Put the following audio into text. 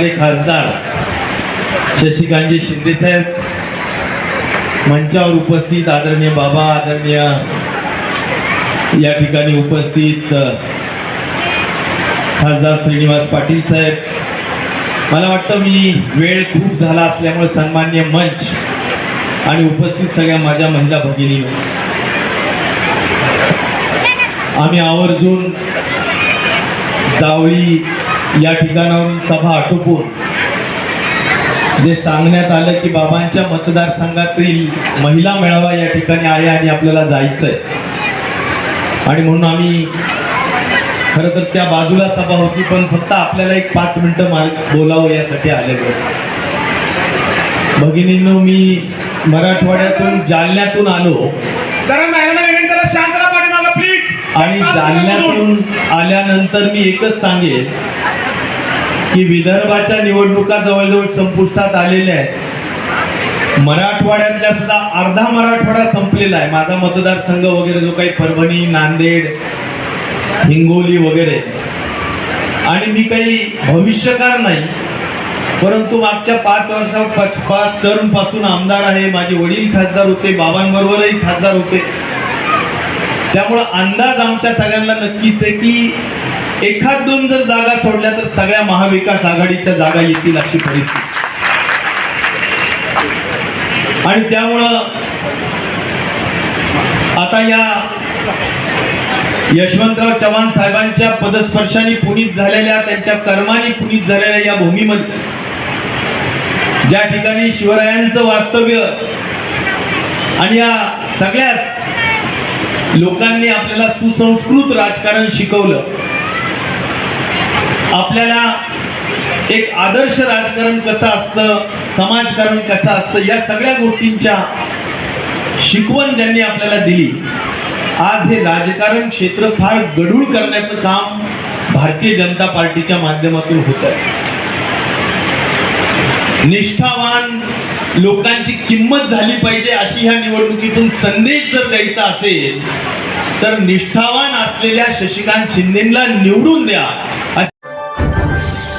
माननीय खासदार शशिकांतजी शिंदे साहेब मंचावर उपस्थित आदरणीय बाबा आदरणीय या ठिकाणी उपस्थित खासदार श्रीनिवास पाटील साहेब. मला वाटतं मी वेळ खूप झाला असल्यामुळे सन्मान्य मंच आणि उपस्थित सगळ्या माझ्या महिला भगिनी आम्ही आवर्जून जावळी या ठिकाणाहून सभा आटोपून जे सांगण्यात आलं की बाबांच्या मतदारसंघातील महिला मेळावा या ठिकाणी आहे आणि आपल्याला जायचंय. आणि म्हणून आम्ही खरं तर त्या बाजूला सभा होती पण फक्त आपल्याला एक पाच मिनिटं मार बोलावं यासाठी आलेलो भगिनींनो मी मराठवाड्यातून जालन्यातून आलो. आणि जालन्यातून आल्यानंतर मी एकच सांगेन की विदर्भाच्या निवडणुका जवळजवळ संपुष्टात आलेल्या आहेत. मराठवाड्यातल्या सुद्धा अर्धा मराठवाडा संपलेला आहे. माझा मतदारसंघ वगैरे जो काही परभणी नांदेड हिंगोली वगैरे. आणि मी काही भविष्यकार नाही. परंतु मागच्या पाच वर्षा पाच पाच टर्मपासून आमदार आहे. माझे वडील खासदार होते बाबांबरोबरही खासदार होते. त्यामुळं अंदाज आमच्या सगळ्यांना नक्कीच आहे की एखाद दोन जर जागा सोडल्या तर सगळ्या महाविकास आघाडीच्या जागा येतील अशी परिस्थिती. आणि त्यामुळं आता या यशवंतराव चव्हाण साहेबांच्या पदस्पर्शाने पुनीत झालेल्या त्यांच्या कर्माने पुनीत झालेल्या या भूमीमध्ये ज्या ठिकाणी शिवरायांचं वास्तव्य आणि या सगळ्याच लोकांनी आपल्याला सुसंस्कृत राजकारण शिकवलं आपल्याला एक आदर्श राजकारण कसं असतं समाजकारण कसं असतं या सगळ्या गोष्टींच्या शिकवण ज्यांनी आपल्याला दिली आज हे राजकारण क्षेत्र फार गढूळ करण्याचं काम भारतीय जनता पार्टीच्या माध्यमातून होत आहे. निष्ठावान लोकांची किंमत झाली पाहिजे अशी ह्या निवडणुकीतून संदेश जर द्यायचा असेल तर निष्ठावान असलेल्या शशिकांत शिंदेला निवडून द्या. Música